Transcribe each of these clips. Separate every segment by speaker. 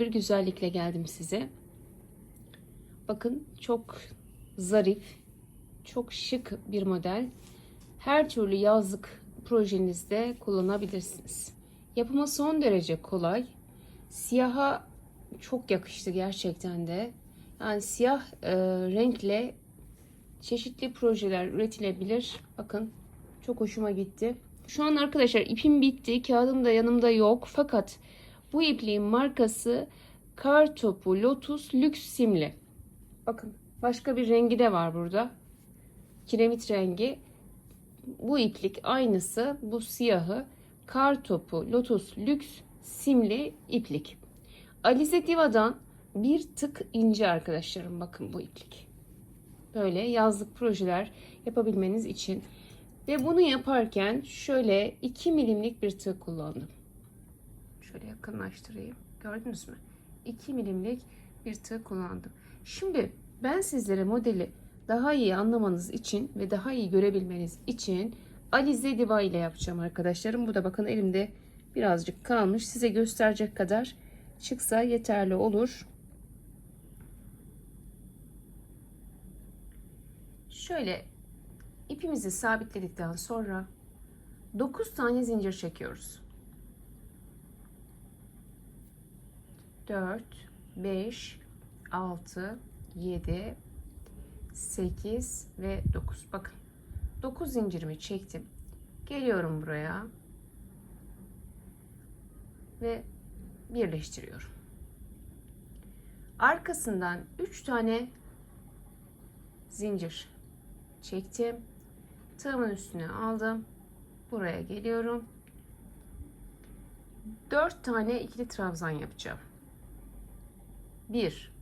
Speaker 1: bir güzellikle geldim size. Bakın çok zarif, çok şık bir model. Her türlü yazlık projenizde kullanabilirsiniz. Yapımı son derece kolay. Siyaha çok yakıştı gerçekten de. Yani siyah e, renkle çeşitli projeler üretilebilir. Bakın çok hoşuma gitti. Şu an arkadaşlar ipim bitti. Kağıdım da yanımda yok. Fakat bu ipliğin markası Kar Topu Lotus Lüks Simli. Bakın başka bir rengi de var burada. Kiremit rengi. Bu iplik aynısı. Bu siyahı. Kar Topu Lotus Lüks Simli iplik. Alize Diva'dan bir tık ince arkadaşlarım. Bakın bu iplik. Böyle yazlık projeler yapabilmeniz için ve bunu yaparken şöyle 2 milimlik bir tığ kullandım. Şöyle yakınlaştırayım. Gördünüz mü? 2 milimlik bir tığ kullandım. Şimdi ben sizlere modeli daha iyi anlamanız için ve daha iyi görebilmeniz için Alize Diva ile yapacağım arkadaşlarım. Bu da bakın elimde birazcık kalmış. Size gösterecek kadar çıksa yeterli olur. Şöyle ipimizi sabitledikten sonra 9 tane zincir çekiyoruz. 4 5 6 7 8 ve 9. Bakın 9 zincirimi çektim. Geliyorum buraya. Ve birleştiriyorum. Arkasından 3 tane zincir çektim. Tığımın üstüne aldım. Buraya geliyorum. 4 tane ikili trabzan yapacağım. 1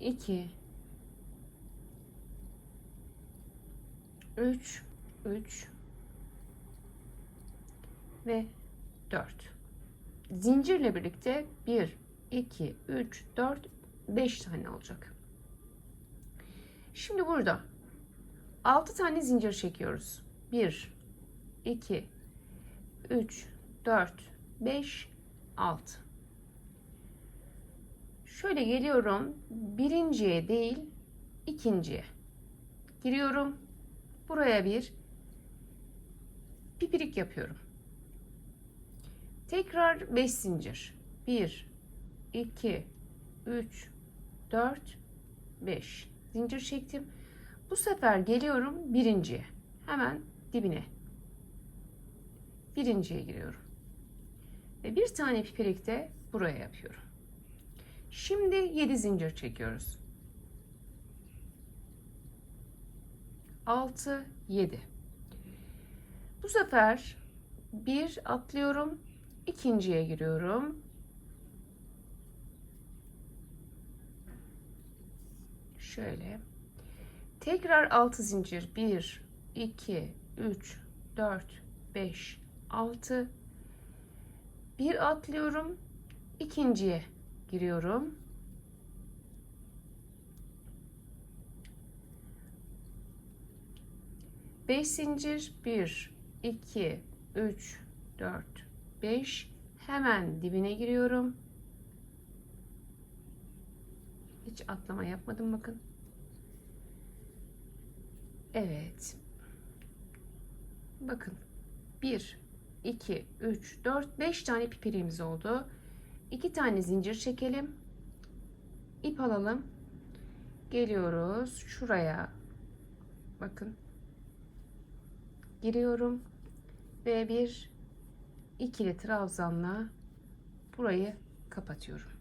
Speaker 1: 2 3 3 ve 4 zincirle birlikte 1 2 3 4 5 tane olacak. Şimdi burada 6 tane zincir çekiyoruz. 1 2 3 4 5 6 Şöyle geliyorum. Birinciye değil, ikinciye. Giriyorum. Buraya bir pipirik yapıyorum. Tekrar 5 zincir. 1 2 3 4 5 zincir çektim. Bu sefer geliyorum birinciye. Hemen dibine. Birinciye giriyorum. Ve bir tane pipirik de buraya yapıyorum. Şimdi 7 zincir çekiyoruz. 6 7 Bu sefer bir atlıyorum, ikinciye giriyorum. Şöyle. Tekrar 6 zincir. 1 2 3 4 5 6 bir atlıyorum. ikinciye giriyorum. Beş zincir. 1 2 3 4 5 hemen dibine giriyorum. Hiç atlama yapmadım bakın. Evet. Bakın. 1, 2, 3, 4, 5 tane pipirimiz oldu. 2 tane zincir çekelim. İp alalım. Geliyoruz. Şuraya. Bakın. Giriyorum. Ve bir ikili trabzanla burayı kapatıyorum.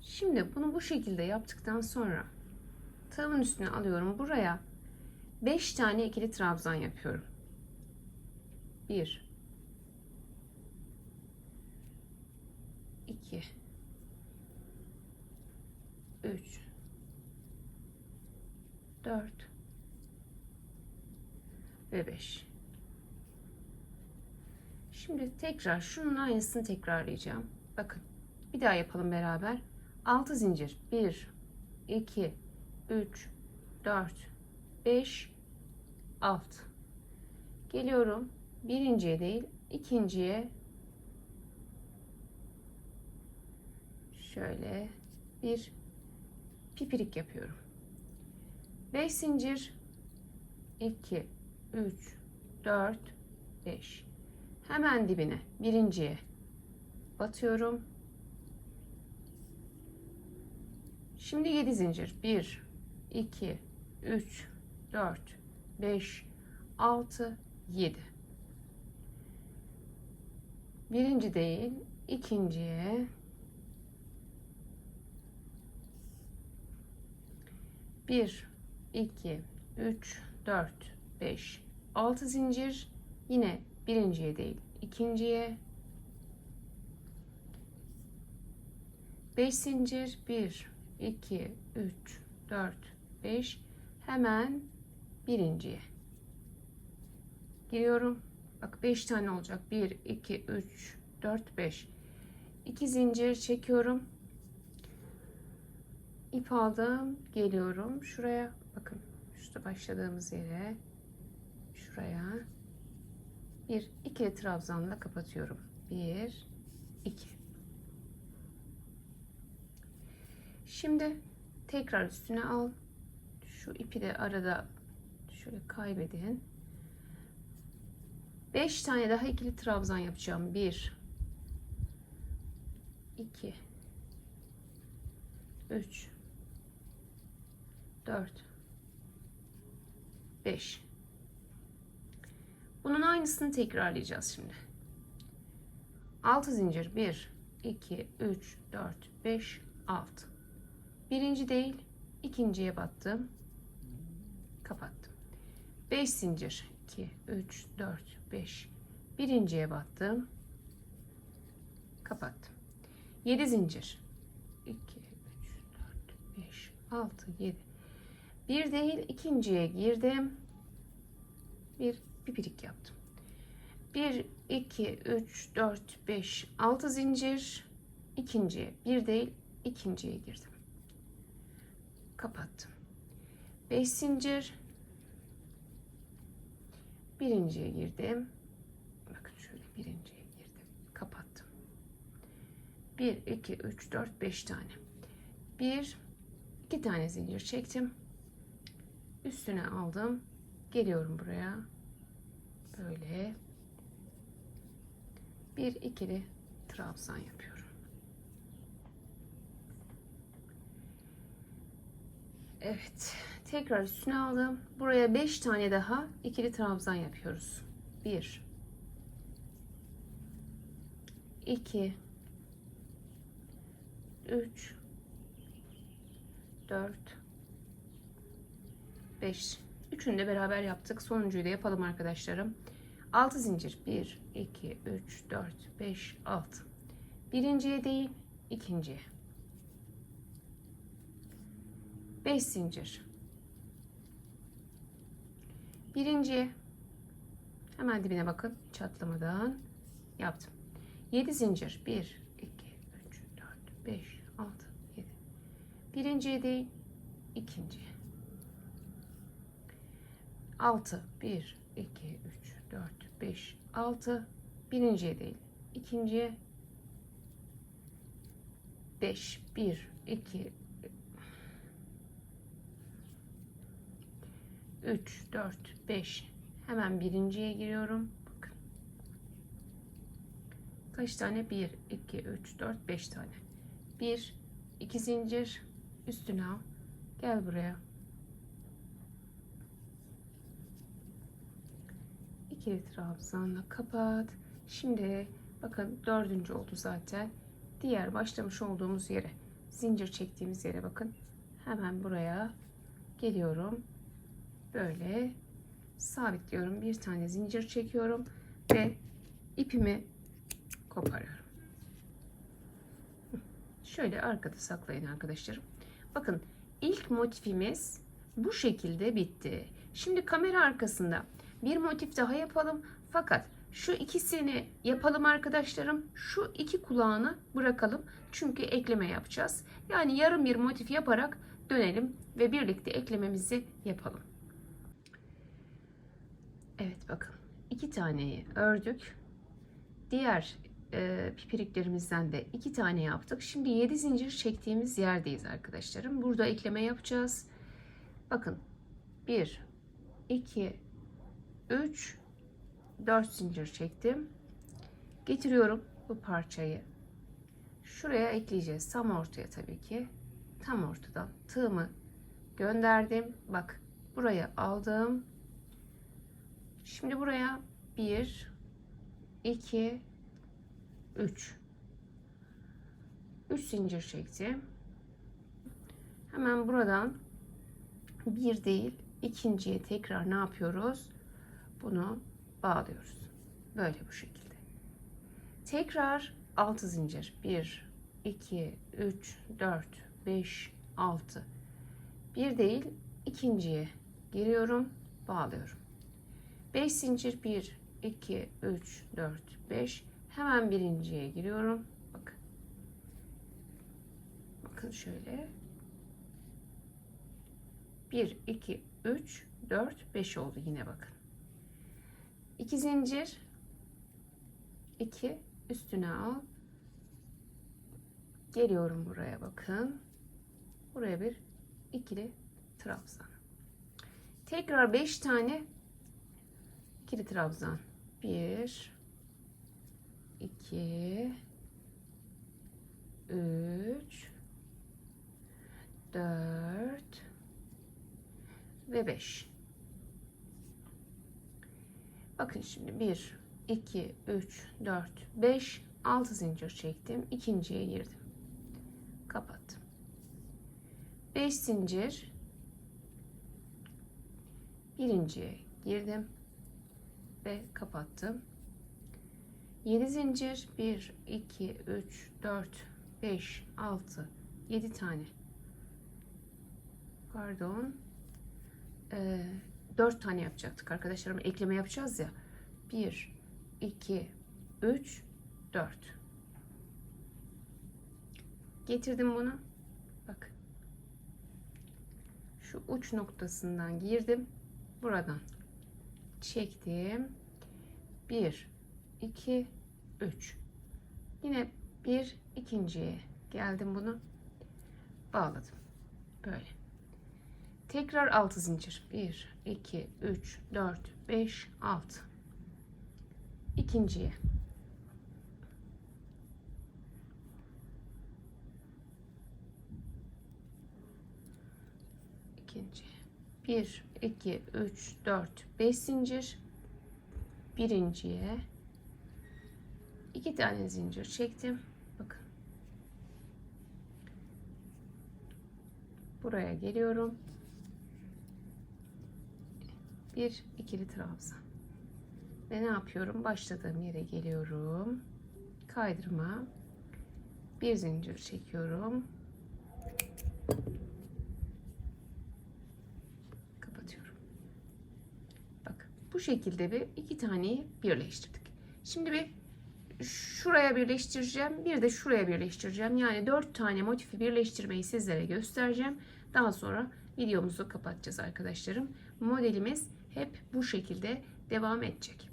Speaker 1: Şimdi bunu bu şekilde yaptıktan sonra tığımın üstüne alıyorum. Buraya 5 tane ikili trabzan yapıyorum. 1 2 3 4 ve 5 Şimdi tekrar şunun aynısını tekrarlayacağım. Bakın bir daha yapalım beraber. 6 zincir 1 2 3, 4, 5, 6. Geliyorum. Birinciye değil, ikinciye. Şöyle bir pipirik yapıyorum. 5 zincir 2 3 4 5 hemen dibine birinciye batıyorum şimdi 7 zincir 1 2 3 4 5 6 7 birinci değil ikinciye. Bir 2 3 4 5 6 zincir. Yine birinciye değil ikinciye. 5 zincir. 1 2 3 4 5 hemen birinciye. Giriyorum bak 5 tane olacak. 1 2 3 4 5 2 zincir çekiyorum. İp aldım geliyorum şuraya. Bakın şurada başladığımız yere şuraya. Bir iki trabzanla kapatıyorum. Bir iki. Şimdi tekrar üstüne al. Şu ipi de arada şöyle kaybedin 5 tane daha ikili trabzan yapacağım 1 2 3 4 5 Bunun aynısını tekrarlayacağız şimdi. 6 zincir 1 2 3 4 5 6 Birinci değil ikinciye battım. Kapattım. 5 zincir 2 3 4 5 Birinciye battım. Kapattım. 7 zincir 2 3 4 5 6 7 bir değil ikinciye girdim. Bir pipirik yaptım. 1 2 3 4 5 6 zincir ikinciye bir değil ikinciye girdim. Kapattım. 5 zincir birinciye girdim. Bakın şöyle birinciye girdim. Kapattım. 1 2 3 4 5 tane. 1 2 tane zincir çektim üstüne aldım. Geliyorum buraya. Böyle bir ikili trabzan yapıyorum. Evet. Tekrar üstüne aldım. Buraya 5 tane daha ikili trabzan yapıyoruz. 1 2 3 4 5 üçünü de beraber yaptık. Sonuncuyu da yapalım arkadaşlarım. 6 zincir. 1 2 3 4 5 6 birinciye değil ikinciye. 5 zincir birinciye hemen dibine bakın. Çatlamadan yaptım. 7 zincir. 1 2 3 4 5 6 7 birinciye değil ikinciye 6 1 2 3 4 5 6 birinciye değil. İkinciye 5 1 2 3 4 5 hemen birinciye giriyorum. Bakın. Kaç tane? 1 2 3 4 5 tane. 1 2 zincir. Üstüne al. Gel buraya. İkili trabzanla kapat. Şimdi bakın dördüncü oldu zaten. Diğer başlamış olduğumuz yere zincir çektiğimiz yere bakın. Hemen buraya geliyorum. Böyle sabitliyorum. Bir tane zincir çekiyorum ve ipimi koparıyorum. Şöyle arkada saklayın arkadaşlarım. Bakın ilk motifimiz bu şekilde bitti. Şimdi kamera arkasında bir motif daha yapalım. Fakat şu ikisini yapalım arkadaşlarım. Şu iki kulağını bırakalım. Çünkü ekleme yapacağız. Yani yarım bir motif yaparak dönelim ve birlikte eklememizi yapalım. Evet bakın iki taneyi ördük. Diğer e, pipiriklerimizden de iki tane yaptık. Şimdi 7 zincir çektiğimiz yerdeyiz arkadaşlarım. Burada ekleme yapacağız. Bakın 1 2 3 4 zincir çektim. Getiriyorum bu parçayı. Şuraya ekleyeceğiz. Tam ortaya tabii ki. Tam ortadan tığımı gönderdim. Bak buraya aldım. Şimdi buraya 1 2 3 3 zincir çektim. Hemen buradan bir değil ikinciye tekrar ne yapıyoruz? Bunu bağlıyoruz. Böyle bu şekilde. Tekrar 6 zincir. 1 2 3 4 5 6 bir değil ikinciye giriyorum, bağlıyorum. 5 zincir 1 2 3 4 5 hemen birinciye giriyorum. Bakın. Bakın şöyle. 1 2 3 4 5 oldu yine bakın. 2 zincir 2 üstüne al. Geliyorum buraya bakın. Buraya bir ikili trabzan. Tekrar 5 tane ikili trabzan. 1 2 3 4 ve 5. Bakın şimdi 1 2 3 4 5 6 zincir çektim. ikinciye girdim. Kapattım. 5 zincir birinciye girdim ve kapattım. 7 zincir 1 2 3 4 5 6 7 tane. Pardon. Ee, 4 tane yapacaktık arkadaşlarım. Ekleme yapacağız ya. 1 2 3 4 getirdim bunu. Bak. Şu uç noktasından girdim. Buradan çektim. 1 2 3 yine bir ikinciye geldim bunu. Bağladım. Böyle. Tekrar 6 zincir. 1 2 3 4 5 6 ikinciye ikinci 1 2 3 4 5 zincir. Birinciye iki tane zincir çektim. Bakın. Buraya geliyorum. Bir ikili trabzan. Ve ne yapıyorum? Başladığım yere geliyorum. Kaydırma bir zincir çekiyorum kapatıyorum bak bu şekilde bir iki taneyi birleştirdik. Şimdi bir şuraya birleştireceğim bir de şuraya birleştireceğim. Yani dört tane motifi birleştirmeyi sizlere göstereceğim. Daha sonra videomuzu kapatacağız arkadaşlarım. Modelimiz hep bu şekilde devam edecek.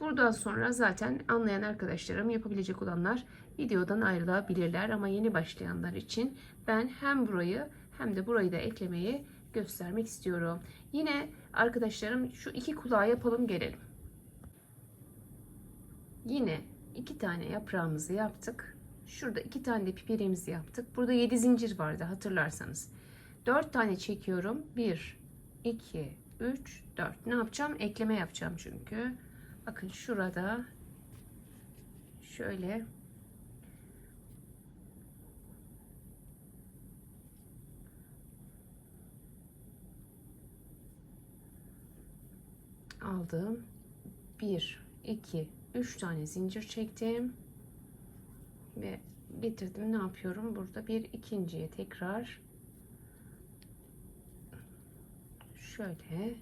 Speaker 1: Buradan sonra zaten anlayan arkadaşlarım yapabilecek olanlar videodan ayrılabilirler. Ama yeni başlayanlar için ben hem burayı hem de burayı da eklemeyi göstermek istiyorum yine arkadaşlarım şu iki kulağı yapalım gelelim yine iki tane yaprağımızı yaptık. Şurada iki tane de pipirimizi yaptık. Burada 7 zincir vardı hatırlarsanız. 4 tane çekiyorum. 1, 2, 3, 4. Ne yapacağım? Ekleme yapacağım çünkü. Bakın şurada şöyle aldım. 1, 2, 3 tane zincir çektim. Ve bitirdim. Ne yapıyorum? Burada bir ikinciye tekrar şöyle.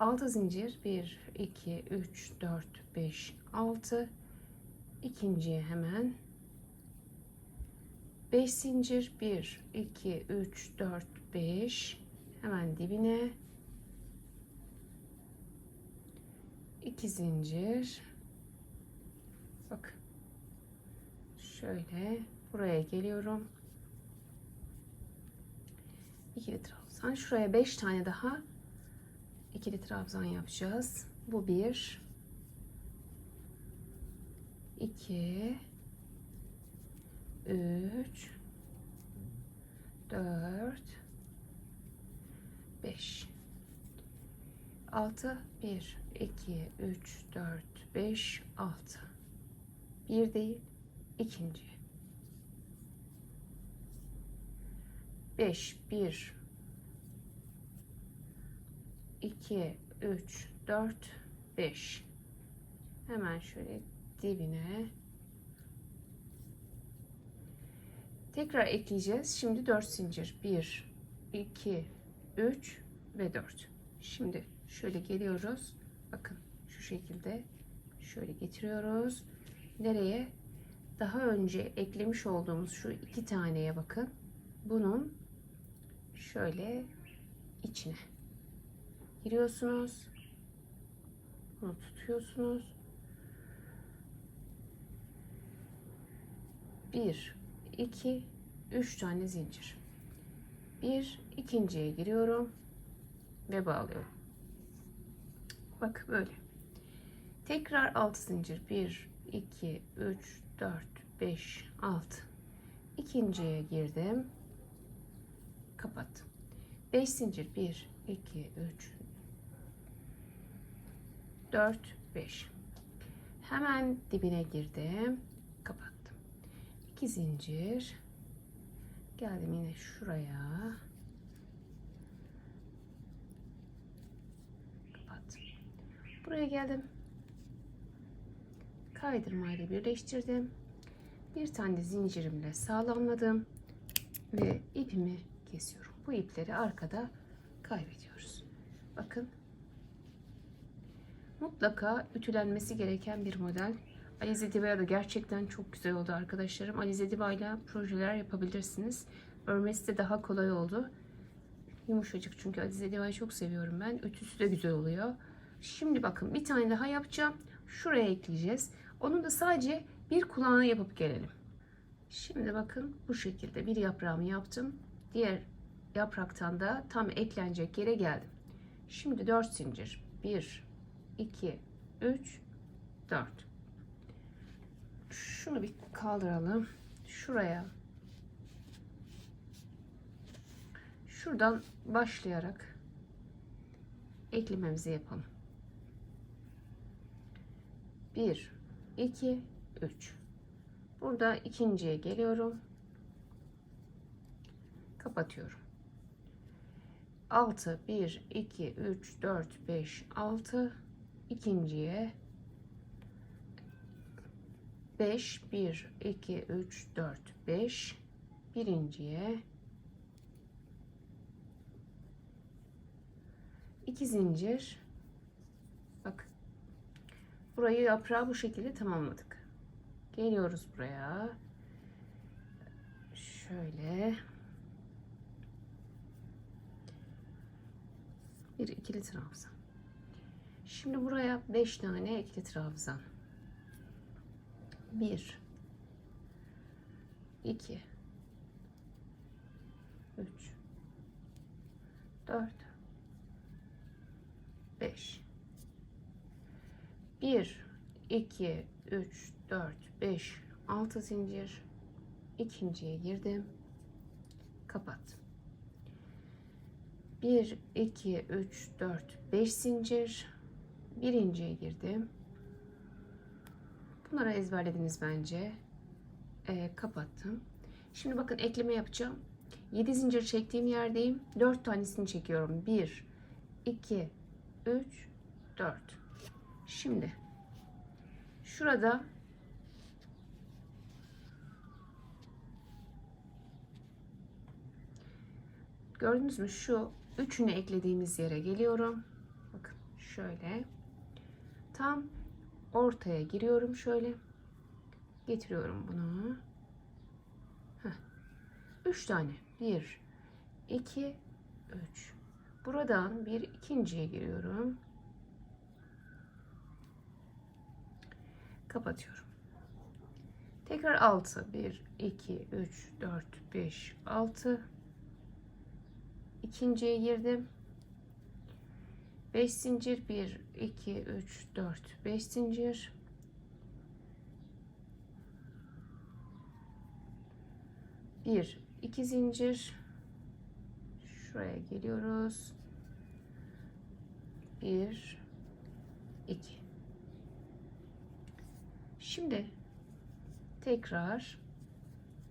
Speaker 1: 6 zincir. 1 2 3 4 5 6 ikinciye hemen. 5 zincir. 1 2 3 4 5 hemen dibine 2 zincir. Bak. Şöyle buraya geliyorum. İkili trabzan. Şuraya 5 tane daha ikili trabzan yapacağız. Bu bir. 2 3 4 5 6 1 2 3 4 5 6 bir değil ikinci. 5 1 2 3 4 5 hemen şöyle dibine. Tekrar ekleyeceğiz. Şimdi 4 zincir. 1 2 3 ve 4 şimdi şöyle geliyoruz. Bakın şu şekilde şöyle getiriyoruz. Nereye? Daha önce eklemiş olduğumuz şu iki taneye bakın. Bunun şöyle içine giriyorsunuz. Bunu tutuyorsunuz. Bir iki üç tane zincir. Bir ikinciye giriyorum ve bağlıyorum bak böyle. Tekrar 6 zincir. 1 2 3 4 5 6 ikinciye girdim. Kapattım. 5 zincir. 1 2 3 4 5 hemen dibine girdim. Kapattım. 2 zincir. Geldim yine şuraya kapattım buraya geldim. Kaydırmayla birleştirdim. Bir tane zincirimle sağlamladım ve ipimi kesiyorum. Bu ipleri arkada kaybediyoruz. Bakın. Mutlaka ütülenmesi gereken bir model. Alize Diva da gerçekten çok güzel oldu arkadaşlarım. Alize Diva ile projeler yapabilirsiniz. Örmesi de daha kolay oldu. Yumuşacık çünkü Alize Diva'yı çok seviyorum ben. Ütüsü de güzel oluyor şimdi bakın bir tane daha yapacağım. Şuraya ekleyeceğiz. Onu da sadece bir kulağına yapıp gelelim. Şimdi bakın bu şekilde bir yaprağımı yaptım. Diğer yapraktan da tam eklenecek yere geldim. Şimdi 4 zincir. 1 2 3 4 şunu bir kaldıralım. Şuraya. Şuradan başlayarak eklememizi yapalım 1 2 3 burada ikinciye geliyorum. Kapatıyorum. 6 1 2 3 4 5 6 ikinciye. 5 1 2 3 4 5 birinciye. 2 zincir burayı yaprağı bu şekilde tamamladık. Geliyoruz buraya. Şöyle. Bir ikili trabzan. Şimdi buraya 5 tane ikili trabzan? 1 2 3 4 5 1 2 3 4 5 6 zincir. İkinciye girdim. Kapattım 1 2 3 4 5 zincir. Birinciye girdim. Bunları ezberlediniz bence. Ee, kapattım. Şimdi bakın ekleme yapacağım. 7 zincir çektiğim yerdeyim. 4 tanesini çekiyorum. 1 2 3 4 şimdi şurada gördünüz mü şu üçünü eklediğimiz yere geliyorum bakın şöyle tam ortaya giriyorum şöyle getiriyorum bunu Heh. 3 tane. 1, 2, 3. Buradan bir ikinciye giriyorum. Kapatıyorum. Tekrar 6. 1, 2, 3, 4, 5, 6. İkinciye girdim. 5 zincir. 1, 2, 3, 4, 5 zincir. Bir, iki zincir. Şuraya geliyoruz. Bir, iki. Şimdi tekrar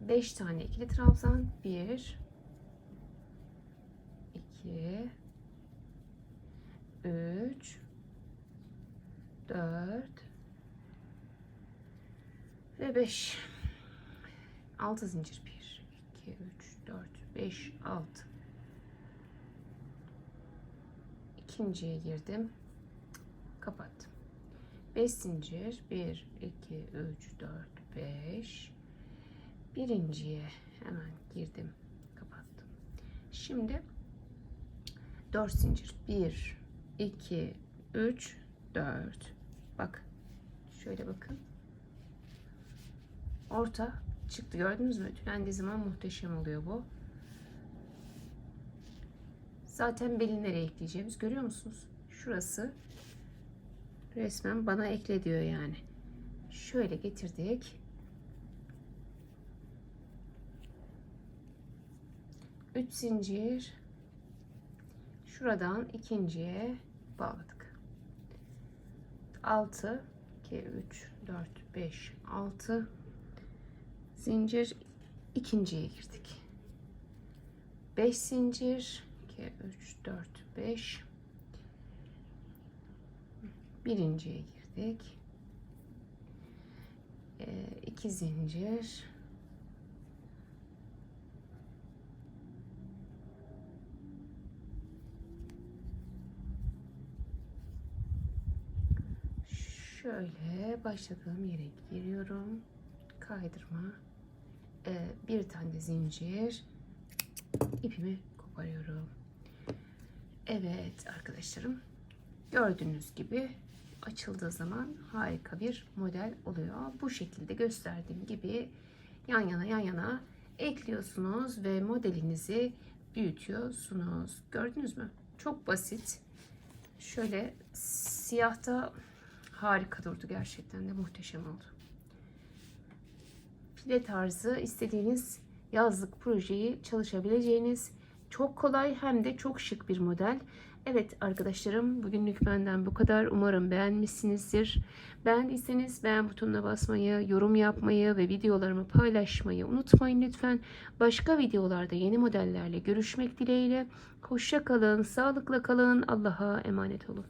Speaker 1: 5 tane ikili trabzan. 1 2 3 4 ve 5 6 zincir. 1 2 3 4 5 6 ikinciye girdim. Kapattım 5 zincir 1 2 3 4 5 birinciye hemen girdim kapattım. Şimdi 4 zincir. 1 2 3 4 bak şöyle bakın. Orta çıktı. Gördünüz mü? Tülendiği zaman muhteşem oluyor bu. Zaten beli nereye ekleyeceğimiz görüyor musunuz? Şurası resmen bana ekle diyor yani. Şöyle getirdik. Üç zincir. Şuradan ikinciye bağladık. 6 2 3 4 5 6 zincir ikinciye girdik. 5 zincir 2 3 4 5 birinciye girdik. Ee, iki zincir. Şöyle başladığım yere giriyorum. Kaydırma. Ee, bir tane zincir. ipimi koparıyorum. Evet arkadaşlarım. Gördüğünüz gibi açıldığı zaman harika bir model oluyor. Bu şekilde gösterdiğim gibi yan yana yan yana ekliyorsunuz ve modelinizi büyütüyorsunuz. Gördünüz mü? Çok basit. Şöyle siyahta harika durdu gerçekten de muhteşem oldu. File tarzı istediğiniz yazlık projeyi çalışabileceğiniz çok kolay hem de çok şık bir model. Evet arkadaşlarım bugünlük benden bu kadar. Umarım beğenmişsinizdir. Beğendiyseniz beğen butonuna basmayı, yorum yapmayı ve videolarımı paylaşmayı unutmayın lütfen. Başka videolarda yeni modellerle görüşmek dileğiyle. Hoşça kalın, sağlıkla kalın. Allah'a emanet olun.